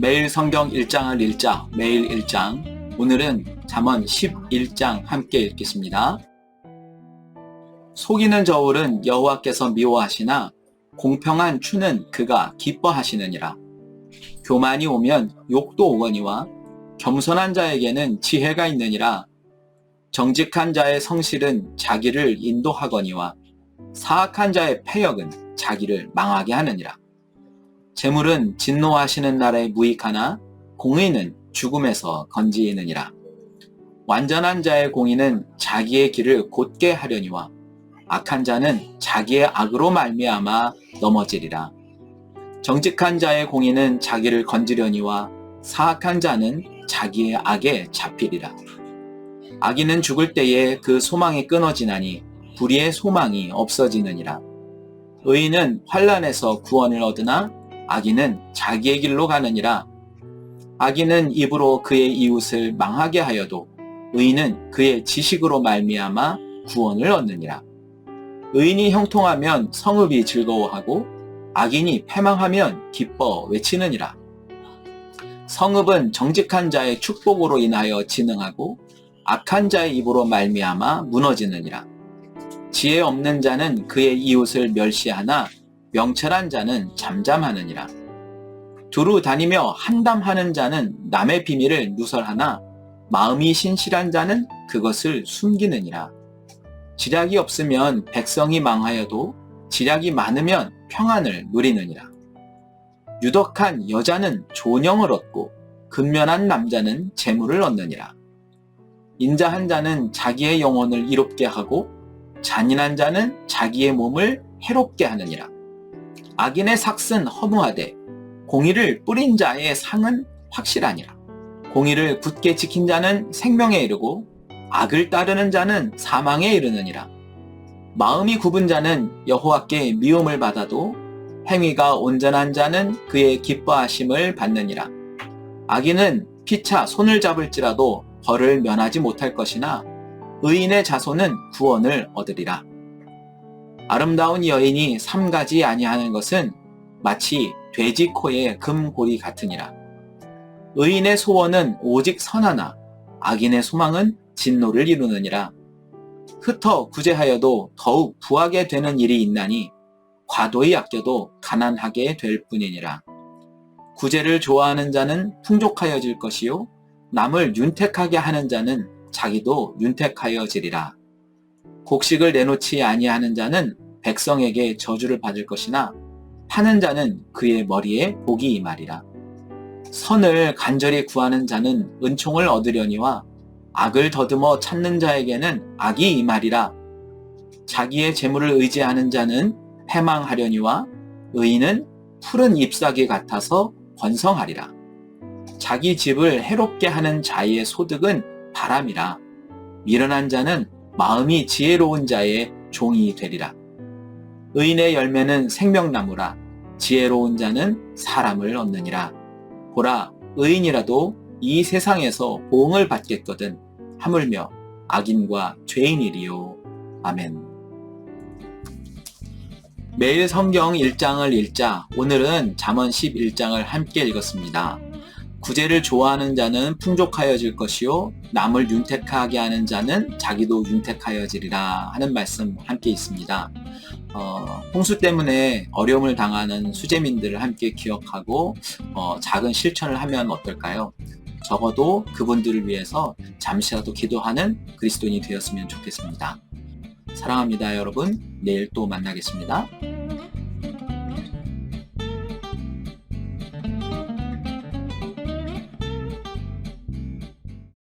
매일 성경 1장을 읽자 매일 1장 오늘은 잠언 11장 함께 읽겠습니다. 속이는 저울은 여호와께서 미워하시나 공평한 추는 그가 기뻐하시느니라. 교만이 오면 욕도 오거니와 겸손한 자에게는 지혜가 있느니라. 정직한 자의 성실은 자기를 인도하거니와 사악한 자의 패역은 자기를 망하게 하느니라. 재물은 진노하시는 날에 무익하나 공의는 죽음에서 건지느니라. 완전한 자의 공의는 자기의 길을 곧게 하려니와 악한 자는 자기의 악으로 말미암아 넘어지리라. 정직한 자의 공의는 자기를 건지려니와 사악한 자는 자기의 악에 잡히리라. 악인은 죽을 때에 그 소망이 끊어지나니 불의의 소망이 없어지느니라. 의인은 환란에서 구원을 얻으나 악인은 자기의 길로 가느니라. 악인은 입으로 그의 이웃을 망하게 하여도 의인은 그의 지식으로 말미암아 구원을 얻느니라. 의인이 형통하면 성읍이 즐거워하고 악인이 패망하면 기뻐 외치느니라. 성읍은 정직한 자의 축복으로 인하여 진흥하고 악한 자의 입으로 말미암아 무너지느니라. 지혜 없는 자는 그의 이웃을 멸시하나 명철한 자는 잠잠하느니라. 두루 다니며 한담하는 자는 남의 비밀을 누설하나 마음이 신실한 자는 그것을 숨기느니라. 지략이 없으면 백성이 망하여도 지략이 많으면 평안을 누리느니라. 유덕한 여자는 존영을 얻고 근면한 남자는 재물을 얻느니라. 인자한 자는 자기의 영혼을 이롭게 하고 잔인한 자는 자기의 몸을 해롭게 하느니라. 악인의 삭은 허무하되 공의를 뿌린 자의 상은 확실하니라. 공의를 굳게 지킨 자는 생명에 이르고 악을 따르는 자는 사망에 이르느니라. 마음이 굽은 자는 여호와께 미움을 받아도 행위가 온전한 자는 그의 기뻐하심을 받느니라. 악인은 피차 손을 잡을지라도 벌을 면하지 못할 것이나 의인의 자손은 구원을 얻으리라. 아름다운 여인이 삼가지 아니하는 것은 마치 돼지 코의 금고리 같으니라. 의인의 소원은 오직 선하나 악인의 소망은 진노를 이루느니라. 흩어 구제하여도 더욱 부하게 되는 일이 있나니 과도히 아껴도 가난하게 될 뿐이니라. 구제를 좋아하는 자는 풍족하여질 것이요 남을 윤택하게 하는 자는 자기도 윤택하여지리라. 곡식을 내놓지 아니하는 자는 백성에게 저주를 받을 것이나 파는 자는 그의 머리에 복이 임하리라. 선을 간절히 구하는 자는 은총을 얻으려니와 악을 더듬어 찾는 자에게는 악이 임하리라. 자기의 재물을 의지하는 자는 패망하려니와 의인은 푸른 잎사귀 같아서 번성하리라. 자기 집을 해롭게 하는 자의 소득은 바람이라. 미련한 자는 마음이 지혜로운 자의 종이 되리라. 의인의 열매는 생명나무라. 지혜로운 자는 사람을 얻느니라. 보라, 의인이라도 이 세상에서 보응을 받겠거든. 하물며 악인과 죄인이리요. 아멘. 매일 성경 1장을 읽자. 오늘은 잠언 11장을 함께 읽었습니다. 구제를 좋아하는 자는 풍족하여질 것이요 남을 윤택하게 하는 자는 자기도 윤택하여지리라 하는 말씀 함께 있습니다. 어, 홍수 때문에 어려움을 당하는 수재민들을 함께 기억하고 어, 작은 실천을 하면 어떨까요? 적어도 그분들을 위해서 잠시라도 기도하는 그리스도인이 되었으면 좋겠습니다. 사랑합니다, 여러분. 내일 또 만나겠습니다.